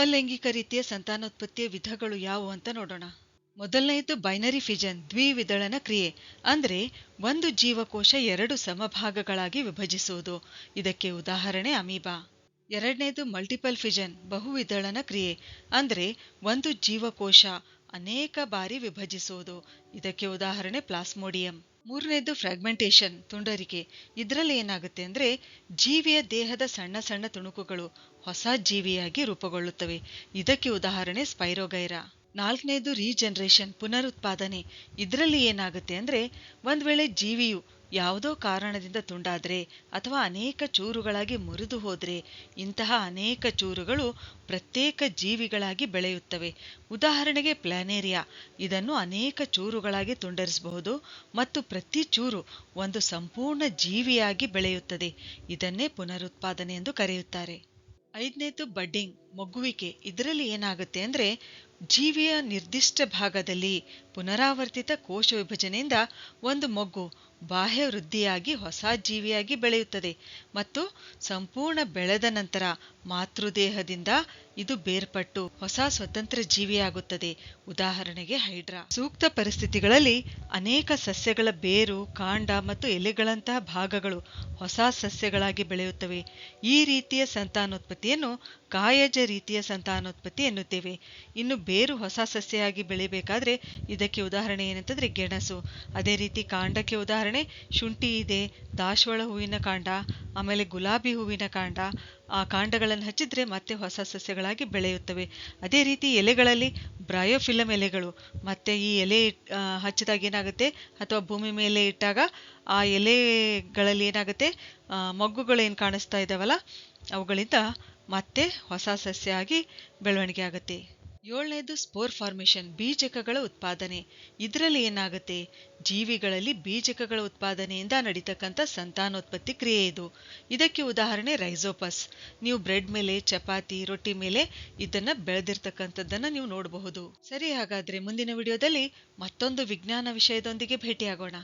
ಅಲೈಂಗಿಕ ರೀತಿಯ ಸಂತಾನೋತ್ಪತ್ತಿಯ ವಿಧಗಳು ಯಾವುವು ಅಂತ ನೋಡೋಣ. ಮೊದಲನೆಯದು ಬೈನರಿ ಫಿಜನ್, ದ್ವಿವಿದಳನ ಕ್ರಿಯೆ. ಅಂದ್ರೆ ಒಂದು ಜೀವಕೋಶ ಎರಡು ಸಮಭಾಗಗಳಾಗಿ ವಿಭಜಿಸುವುದು. ಇದಕ್ಕೆ ಉದಾಹರಣೆ ಅಮೀಬಾ. ಎರಡನೇದು ಮಲ್ಟಿಪಲ್ ಫಿಜನ್, ಬಹುವಿದಳನ ಕ್ರಿಯೆ. ಅಂದ್ರೆ ಒಂದು ಜೀವಕೋಶ ಅನೇಕ ಬಾರಿ ವಿಭಜಿಸುವುದು. ಇದಕ್ಕೆ ಉದಾಹರಣೆ ಪ್ಲಾಸ್ಮೋಡಿಯಂ. ಮೂರನೇದು ಫ್ರಾಗ್ಮೆಂಟೇಶನ್ ತುಂಡರಿಕೆ. ಇದರಲ್ಲಿ ಏನಾಗುತ್ತೆ ಅಂದ್ರೆ ಜೀವಿಯ ದೇಹದ ಸಣ್ಣ ಸಣ್ಣ ತುಣುಕುಗಳು ಹೊಸ ಜೀವಿಯಾಗಿ ರೂಪುಗೊಳ್ಳುತ್ತವೆ. ಇದಕ್ಕೆ ಉದಾಹರಣೆ ಸ್ಪೈರೋಗೈರಾ. ನಾಲ್ಕನೇದು ರೀಜನರೇಷನ್ ಪುನರುತ್ಪಾದನೆ. ಇದರಲ್ಲಿ ಏನಾಗುತ್ತೆ ಅಂದ್ರೆ ಒಂದು ವೇಳೆ ಜೀವಿಯು ಯಾವುದೋ ಕಾರಣದಿಂದ ತುಂಡಾದರೆ ಅಥವಾ ಅನೇಕ ಚೂರುಗಳಾಗಿ ಮುರಿದು ಹೋದರೆ ಇಂತಹ ಅನೇಕ ಚೂರುಗಳು ಪ್ರತ್ಯೇಕ ಜೀವಿಗಳಾಗಿ ಬೆಳೆಯುತ್ತವೆ. ಉದಾಹರಣೆಗೆ ಪ್ಲಾನೇರಿಯಾ. ಇದನ್ನು ಅನೇಕ ಚೂರುಗಳಾಗಿ ತುಂಡರಿಸಬಹುದು ಮತ್ತು ಪ್ರತಿ ಚೂರು ಒಂದು ಸಂಪೂರ್ಣ ಜೀವಿಯಾಗಿ ಬೆಳೆಯುತ್ತದೆ. ಇದನ್ನೇ ಪುನರುತ್ಪಾದನೆ ಎಂದು ಕರೆಯುತ್ತಾರೆ. ಐದನೇದು ಬಡ್ಡಿಂಗ್ ಮೊಗ್ಗುವಿಕೆ ಇದರಲ್ಲಿ ಏನಾಗುತ್ತೆ ಅಂದ್ರೆ ಜೀವಿಯ ನಿರ್ದಿಷ್ಟ ಭಾಗದಲ್ಲಿ ಪುನರಾವರ್ತಿತ ಕೋಶ ವಿಭಜನೆಯಿಂದ ಒಂದು ಮೊಗ್ಗು ಬಾಹ್ಯ ವೃದ್ಧಿಯಾಗಿ ಹೊಸ ಜೀವಿಯಾಗಿ ಬೆಳೆಯುತ್ತದೆ ಮತ್ತು ಸಂಪೂರ್ಣ ಬೆಳೆದ ನಂತರ ಮಾತೃದೇಹದಿಂದ ಇದು ಬೇರ್ಪಟ್ಟು ಹೊಸ ಸ್ವತಂತ್ರ ಜೀವಿಯಾಗುತ್ತದೆ. ಉದಾಹರಣೆಗೆ ಹೈಡ್ರಾ. ಸೂಕ್ತ ಪರಿಸ್ಥಿತಿಗಳಲ್ಲಿ ಅನೇಕ ಸಸ್ಯಗಳ ಬೇರು, ಕಾಂಡ ಮತ್ತು ಎಲೆಗಳಂತಹ ಭಾಗಗಳು ಹೊಸ ಸಸ್ಯಗಳಾಗಿ ಬೆಳೆಯುತ್ತವೆ. ಈ ರೀತಿಯ ಸಂತಾನೋತ್ಪತ್ತಿಯನ್ನು ಕಾಯಜ ರೀತಿಯ ಸಂತಾನೋತ್ಪತ್ತಿ ಎನ್ನುತ್ತೇವೆ. ಇನ್ನು ಬೇರು ಹೊಸ ಸಸ್ಯವಾಗಿ ಬೆಳೆಯಬೇಕಾದ್ರೆ ಇದಕ್ಕೆ ಉದಾಹರಣೆ ಏನಂತಂದ್ರೆ ಗೆಣಸು. ಅದೇ ರೀತಿ ಕಾಂಡಕ್ಕೆ ಉದಾಹರಣೆ ಶುಂಠಿ ಇದೆ ದಾಸವಾಳ ಹೂವಿನ ಕಾಂಡ, ಆಮೇಲೆ ಗುಲಾಬಿ ಹೂವಿನ ಕಾಂಡ, ಆ ಕಾಂಡಗಳನ್ನು ಹಚ್ಚಿದ್ರೆ ಮತ್ತೆ ಹೊಸ ಸಸ್ಯಗಳಾಗಿ ಬೆಳೆಯುತ್ತವೆ. ಅದೇ ರೀತಿ ಎಲೆಗಳಲ್ಲಿ ಬ್ರಯೋಫಿಲಮ್ ಎಲೆಗಳು, ಮತ್ತೆ ಈ ಎಲೆ ಹಚ್ಚಿದಾಗ ಏನಾಗುತ್ತೆ? ಅಥವಾ ಭೂಮಿ ಮೇಲೆ ಇಟ್ಟಾಗ ಆ ಎಲೆಗಳಲ್ಲಿ ಏನಾಗುತ್ತೆ? ಮೊಗ್ಗುಗಳು ಏನು ಕಾಣಿಸ್ತಾ ಇದ್ದಾವಲ್ಲ ಅವುಗಳಿಂದ ಮತ್ತೆ ಹೊಸ ಸಸ್ಯ ಆಗಿ ಬೆಳವಣಿಗೆ ಆಗುತ್ತೆ. ಏಳನೇದು ಸ್ಪೋರ್ ಫಾರ್ಮೇಷನ್ ಬೀಜಕಗಳ ಉತ್ಪಾದನೆ. ಇದರಲ್ಲಿ ಏನಾಗುತ್ತೆ? ಜೀವಿಗಳಲ್ಲಿ ಬೀಜಕಗಳ ಉತ್ಪಾದನೆಯಿಂದ ನಡೀತಕ್ಕಂಥ ಸಂತಾನೋತ್ಪತ್ತಿ ಕ್ರಿಯೆ ಇದು. ಇದಕ್ಕೆ ಉದಾಹರಣೆ ರೈಸೋಪಸ್. ನೀವು ಬ್ರೆಡ್ ಮೇಲೆ, ಚಪಾತಿ, ರೊಟ್ಟಿ ಮೇಲೆ ಇದನ್ನ ಬೆಳೆದಿರ್ತಕ್ಕಂಥದ್ದನ್ನ ನೀವು ನೋಡಬಹುದು. ಸರಿ, ಹಾಗಾದ್ರೆ ಮುಂದಿನ ವಿಡಿಯೋದಲ್ಲಿ ಮತ್ತೊಂದು ವಿಜ್ಞಾನ ವಿಷಯದೊಂದಿಗೆ ಭೇಟಿಯಾಗೋಣ.